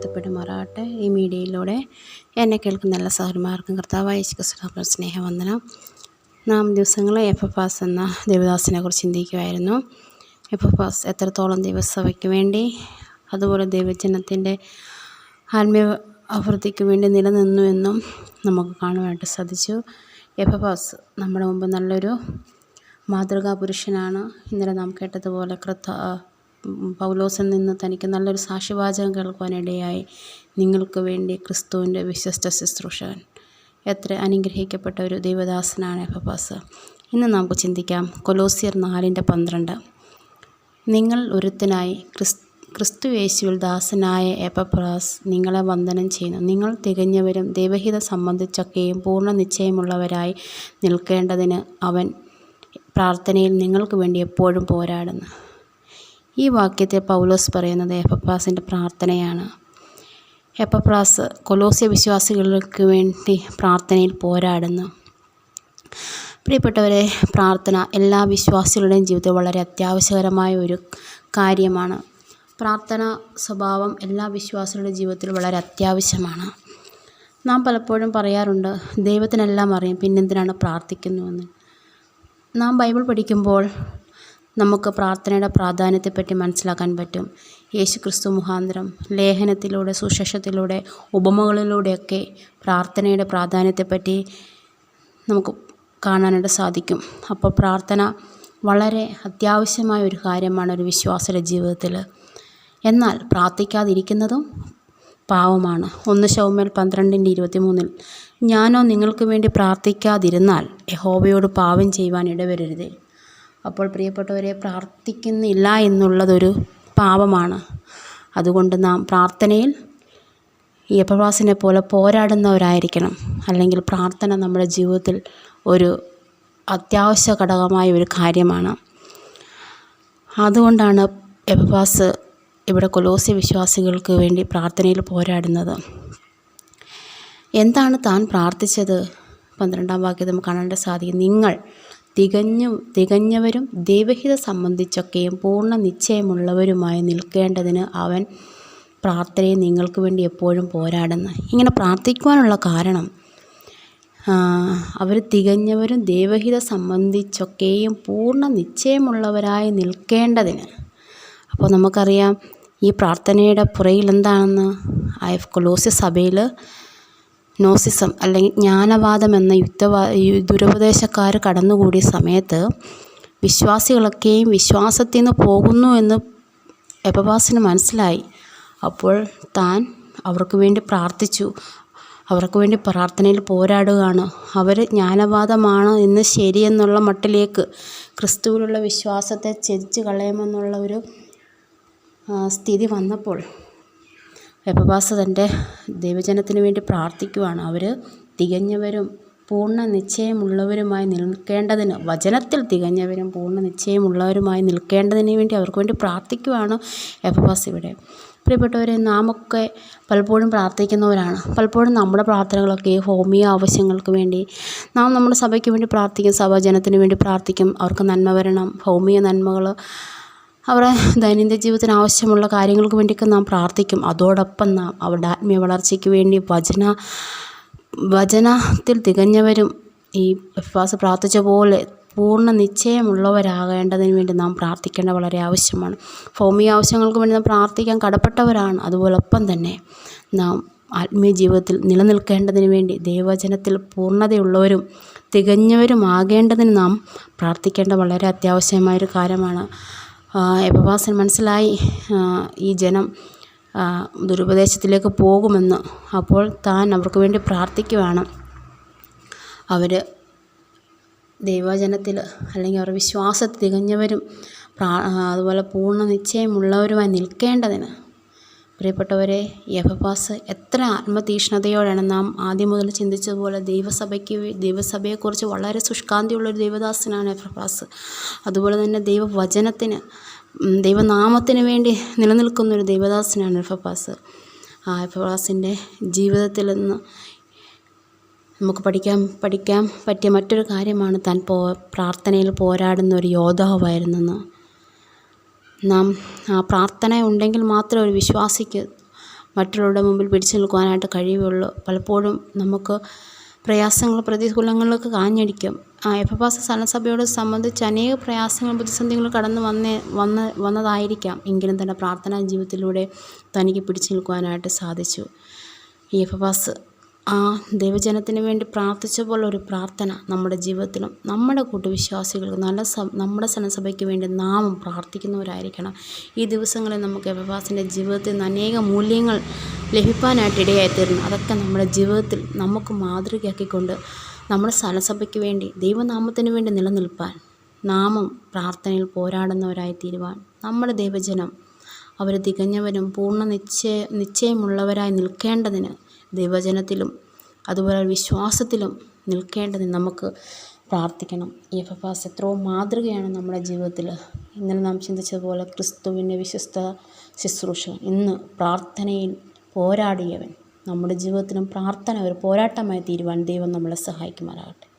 വാഴ്ത്തപ്പെടുമാറാകട്ടെ ഈ മീഡിയയിലൂടെ എന്നെ കേൾക്കുന്ന എല്ലാ സഹോദരന്മാർക്കും കർത്താവായ യേശുക്രിസ്തുവിന്റെ സ്നേഹവന്ദനം. നാം ദിവസങ്ങൾ എഫ് എഫ് ആസ് എന്ന ദേവദാസിനെ കുറിച്ച് ചിന്തിക്കുമായിരുന്നു എഫപ്പാസ് എത്രത്തോളം ദൈവസഭയ്ക്ക് വേണ്ടി അതുപോലെ ദൈവജനത്തിന്റെ ആത്മീയ അഭിവൃദ്ധിക്ക് വേണ്ടി നിലനിന്നു എന്നും നമുക്ക് കാണുവാനായിട്ട് സാധിച്ചു. എഫ് എഫ് ആസ് നമ്മുടെ മുമ്പ് നല്ലൊരു മാതൃകാ പുരുഷനാണ്. ഇന്നലെ നാം കേട്ടതുപോലെ കൃത്ത പൗലോസിൽ നിന്ന് തനിക്ക് നല്ലൊരു സാക്ഷ്യവാചകം കേൾക്കുവാനിടയായി നിങ്ങൾക്ക് വേണ്ടി ക്രിസ്തുവിന്റെ വിശ്വസ്ത ശുശ്രൂഷകൻ. എത്ര അനുഗ്രഹിക്കപ്പെട്ട ഒരു ദൈവദാസനാണ് എഫപ്പാസ്. ഇന്ന് നമുക്ക് ചിന്തിക്കാം. കൊലോസിയർ നാലിന്റെ പന്ത്രണ്ട്. നിങ്ങൾ ഒരുത്തനായി ക്രിസ് ക്രിസ്തു യേശുവിൽ ദാസനായ എപ്പപ്രാസ് നിങ്ങളെ വന്ദനം ചെയ്യുന്നു. നിങ്ങൾ തികഞ്ഞവരും ദൈവഹിത സംബന്ധിച്ചൊക്കെയും പൂർണ നിശ്ചയമുള്ളവരായി നിൽക്കേണ്ടതിന് അവൻ പ്രാർത്ഥനയിൽ നിങ്ങൾക്ക് വേണ്ടി എപ്പോഴും പോരാടുന്നു. ഈ വാക്യത്തിൽ പൗലോസ് പറയുന്നത് എപ്പപ്രാസിന്റെ പ്രാർത്ഥനയാണ്. എപ്പപ്രാസ് കൊലോസ്യ വിശ്വാസികൾക്ക് വേണ്ടി പ്രാർത്ഥനയിൽ പോരാടുന്നു. പ്രിയപ്പെട്ടവരെ പ്രാർത്ഥന എല്ലാ വിശ്വാസികളുടെയും ജീവിതത്തിൽ വളരെ അത്യാവശ്യകരമായ ഒരു കാര്യമാണ്. പ്രാർത്ഥന സ്വഭാവം എല്ലാ വിശ്വാസികളുടെ ജീവിതത്തിൽ വളരെ അത്യാവശ്യമാണ്. നാം പലപ്പോഴും പറയാറുണ്ട് ദൈവത്തിനെല്ലാം അറിയാം പിന്നെന്തിനാണ് പ്രാർത്ഥിക്കുന്നുവെന്ന്? നാം ബൈബിൾ പഠിക്കുമ്പോൾ നമുക്ക് പ്രാർത്ഥനയുടെ പ്രാധാന്യത്തെപ്പറ്റി മനസ്സിലാക്കാൻ പറ്റും. യേശു ക്രിസ്തു മുഖാന്തരം ലേഖനത്തിലൂടെ സുശേഷത്തിലൂടെ ഉപമകളിലൂടെയൊക്കെ പ്രാർത്ഥനയുടെ പ്രാധാന്യത്തെപ്പറ്റി നമുക്ക് കാണാനായിട്ട് സാധിക്കും. അപ്പോൾ പ്രാർത്ഥന വളരെ അത്യാവശ്യമായ ഒരു കാര്യമാണ് ഒരു വിശ്വാസിയുടെ ജീവിതത്തിൽ. എന്നാൽ പ്രാർത്ഥിക്കാതിരിക്കുന്നതും പാവമാണ്. ഒന്ന് ശൗമേൽ പന്ത്രണ്ടിന്റെ ഇരുപത്തിമൂന്നിൽ ഞാനോ നിങ്ങൾക്ക് വേണ്ടി പ്രാർത്ഥിക്കാതിരുന്നാൽ യഹോബയോട് പാവം ചെയ്യുവാൻ ഇടവരരുതേ. അപ്പോൾ പ്രിയപ്പെട്ടവരെ പ്രാർത്ഥിക്കുന്നില്ല എന്നുള്ളതൊരു പാപമാണ്. അതുകൊണ്ട് നാം പ്രാർത്ഥനയിൽ ഈ അപ്രവാസിനെ പോലെ പോരാടുന്നവരായിരിക്കണം. അല്ലെങ്കിൽ പ്രാർത്ഥന നമ്മുടെ ജീവിതത്തിൽ ഒരു അത്യാവശ്യ ഘടകമായ ഒരു കാര്യമാണ്. അതുകൊണ്ടാണ് എപ്പവാസ് ഇവിടെ കൊലോസി വിശ്വാസികൾക്ക് വേണ്ടി പ്രാർത്ഥനയിൽ പോരാടുന്നത്. എന്താണ് താൻ പ്രാർത്ഥിച്ചത്? പന്ത്രണ്ടാം വാക്യം നമുക്ക് കാണാൻ സാധിക്കും. നിങ്ങൾ തികഞ്ഞു തികഞ്ഞവരും ദൈവഹിത സംബന്ധിച്ചൊക്കെയും പൂർണ നിശ്ചയമുള്ളവരുമായി നിൽക്കേണ്ടതിന് അവൻ പ്രാർത്ഥനയെ നിങ്ങൾക്ക് വേണ്ടി എപ്പോഴും പോരാടുന്നു. ഇങ്ങനെ പ്രാർത്ഥിക്കുവാനുള്ള കാരണം അവർ തികഞ്ഞവരും ദൈവഹിത സംബന്ധിച്ചൊക്കെയും പൂർണ നിശ്ചയമുള്ളവരായി നിൽക്കേണ്ടതിന്. അപ്പോൾ നമുക്കറിയാം ഈ പ്രാർത്ഥനയുടെ പുറയിൽ എന്താണെന്ന് ആ കൊലോസ്യ സഭയിൽ നോസിസം അല്ലെങ്കിൽ ജ്ഞാനവാദം എന്ന യുദ്ധവാ ദുരുപദേശക്കാർ കടന്നുകൂടിയ സമയത്ത് വിശ്വാസികളൊക്കെയും വിശ്വാസത്തിൽ നിന്ന് പോകുന്നു എന്ന് എപവാസിന് മനസ്സിലായി. അപ്പോൾ താൻ അവർക്ക് വേണ്ടി പ്രാർത്ഥിച്ചു. അവർക്ക് വേണ്ടി പ്രാർത്ഥനയിൽ പോരാടുകയാണ്. അവർ ജ്ഞാനവാദമാണ് ഇന്ന് ശരിയെന്നുള്ള മട്ടിലേക്ക് ക്രിസ്തുവിലുള്ള വിശ്വാസത്തെ ചെതിച്ച് കളയുമെന്നുള്ള ഒരു സ്ഥിതി വന്നപ്പോൾ എപ്പവാസ് തന്റെ ദൈവജനത്തിന് വേണ്ടി പ്രാർത്ഥിക്കുവാണ്. അവർ തികഞ്ഞവരും പൂർണ നിശ്ചയമുള്ളവരുമായി നിൽക്കേണ്ടതിന് വചനത്തിൽ തികഞ്ഞവരും പൂർണ നിശ്ചയമുള്ളവരുമായി നിൽക്കേണ്ടതിന് വേണ്ടി അവർക്ക് വേണ്ടി പ്രാർത്ഥിക്കുവാണ് എപ്പവാസ് ഇവിടെ. പ്രിയപ്പെട്ടവരെ നാമൊക്കെ പലപ്പോഴും പ്രാർത്ഥിക്കുന്നവരാണ്. പലപ്പോഴും നമ്മുടെ പ്രാർത്ഥനകളൊക്കെ ഹോമിയോ ആവശ്യങ്ങൾക്ക് വേണ്ടി നാം നമ്മുടെ സഭയ്ക്ക് വേണ്ടി പ്രാർത്ഥിക്കും സഭാജനത്തിന് വേണ്ടി പ്രാർത്ഥിക്കും. അവർക്ക് നന്മ വരണം. ഹോമിയോ നന്മകൾ അവരുടെ ദൈനംദിന ജീവിതത്തിന് ആവശ്യമുള്ള കാര്യങ്ങൾക്ക് വേണ്ടിയൊക്കെ നാം പ്രാർത്ഥിക്കും. അതോടൊപ്പം നാം അവരുടെ ആത്മീയ വളർച്ചയ്ക്ക് വേണ്ടി വചന വചനത്തിൽ തികഞ്ഞവരും ഈ വിശ്വാസം പ്രാർത്ഥിച്ച പോലെ പൂർണ നിശ്ചയമുള്ളവരാകേണ്ടതിന് വേണ്ടി നാം പ്രാർത്ഥിക്കേണ്ട വളരെ ആവശ്യമാണ്. ഭൗമിക ആവശ്യങ്ങൾക്ക് വേണ്ടി നാം പ്രാർത്ഥിക്കാൻ കടപ്പെട്ടവരാണ്. അതുപോലൊപ്പം തന്നെ നാം ആത്മീയ ജീവിതത്തിൽ നിലനിൽക്കേണ്ടതിന് വേണ്ടി ദൈവവചനത്തിൽ പൂർണതയുള്ളവരും തികഞ്ഞവരുമാകേണ്ടതിന് നാം പ്രാർത്ഥിക്കേണ്ട വളരെ അത്യാവശ്യമായൊരു കാര്യമാണ്. എപ്പവാസൻ മനസ്സിലായി. ഈ ജനം ദുരുപദേശത്തിലേക്ക് പോകുമെന്ന്. അപ്പോൾ താൻ അവർക്ക് വേണ്ടി പ്രാർത്ഥിക്കുവാണ്. അവർ ദൈവജനത്തിൽ അല്ലെങ്കിൽ അവരുടെ വിശ്വാസത്തിൽ തികഞ്ഞവരും അതുപോലെ പൂർണ നിശ്ചയമുള്ളവരുമായി നിൽക്കേണ്ടതിന് പ്രിയപ്പെട്ടവരെ യഫപാസ് എത്ര ആത്മതീഷ്ണതയോടെയാണ് നാം ആദ്യം മുതൽ ചിന്തിച്ചതുപോലെ ദൈവസഭയ്ക്ക് ദൈവസഭയെക്കുറിച്ച് വളരെ ശുഷ്കാന്തിയുള്ളൊരു ദൈവദാസനാണ് യഫപാസ് അതുപോലെ തന്നെ ദൈവവചനത്തിന് ദൈവനാമത്തിന് വേണ്ടി നിലനിൽക്കുന്ന ഒരു ദൈവദാസനാണ് എഫപ്പാസ് ആ എഫപ്പാസിന്റെ ജീവിതത്തിൽ നിന്ന് നമുക്ക് പഠിക്കാൻ പഠിക്കാൻ പറ്റിയ മറ്റൊരു കാര്യമാണ് താൻ പോ പ്രാർത്ഥനയിൽ പോരാടുന്ന ഒരു യോദ്ധാവായിരുന്നെന്ന്. നാം ആ പ്രാർത്ഥന ഉണ്ടെങ്കിൽ മാത്രമേ ഒരു വിശ്വാസിക്ക് മറ്റുള്ളവരുടെ മുമ്പിൽ പിടിച്ചു നിൽക്കുവാനായിട്ട് കഴിയുകയുള്ളൂ. പലപ്പോഴും നമുക്ക് പ്രയാസങ്ങൾ പ്രതികൂലങ്ങളൊക്കെ കാഞ്ഞടിക്കും. ആ എഫ് എഫ് എസ് സഭയോട് സംബന്ധിച്ച് അനേക പ്രയാസങ്ങൾ പ്രതിസന്ധികൾ കടന്നു വന്നേ വന്ന് വന്നതായിരിക്കാം. എങ്കിലും തന്നെ പ്രാർത്ഥനാ ജീവിതത്തിലൂടെ തനിക്ക് പിടിച്ചു നിൽക്കുവാനായിട്ട് സാധിച്ചു. ഈ എഫ് എഫ് എസ് ആ ദൈവജനത്തിന് വേണ്ടി പ്രാർത്ഥിച്ച ഒരു പ്രാർത്ഥന നമ്മുടെ ജീവിതത്തിലും നമ്മുടെ കൂട്ടുവിശ്വാസികൾക്ക് നല്ല സ നമ്മുടെ സനസഭയ്ക്ക് വേണ്ടി നാമം പ്രാർത്ഥിക്കുന്നവരായിരിക്കണം. ഈ ദിവസങ്ങളിൽ നമുക്ക് എഫാസിന്റെ ജീവിതത്തിൽ നിന്ന് അനേക മൂല്യങ്ങൾ ലഭിക്കാനായിട്ട് ഇടയായിത്തീരുന്നു അതൊക്കെ നമ്മുടെ ജീവിതത്തിൽ നമുക്ക് മാതൃകയാക്കിക്കൊണ്ട് നമ്മുടെ സനസഭയ്ക്ക് വേണ്ടി ദൈവനാമത്തിന് വേണ്ടി നിലനിൽപ്പാൻ നാമം പ്രാർത്ഥനയിൽ പോരാടുന്നവരായി തീരുവാൻ നമ്മുടെ ദൈവജനം അവർ തികഞ്ഞവരും പൂർണ നിശ്ചയ നിശ്ചയമുള്ളവരായി നിൽക്കേണ്ടതിന് ദൈവജനത്തിലും അതുപോലെ വിശ്വാസത്തിലും നിൽക്കേണ്ടതിന് നമുക്ക് പ്രാർത്ഥിക്കണം. ഈ എഫ് എഫ് എസ് എത്രയോ മാതൃകയാണ് നമ്മുടെ ജീവിതത്തിൽ. ഇന്നലെ നാം ചിന്തിച്ചതുപോലെ ക്രിസ്തുവിന്റെ വിശ്വസ്ത ശുശ്രൂഷ ഇന്ന് പ്രാർത്ഥനയിൽ പോരാടിയവൻ നമ്മുടെ ജീവിതത്തിനും പ്രാർത്ഥന ഒരു പോരാട്ടമായി തീരുവാൻ ദൈവം നമ്മളെ സഹായിക്കുമാറാകട്ടെ.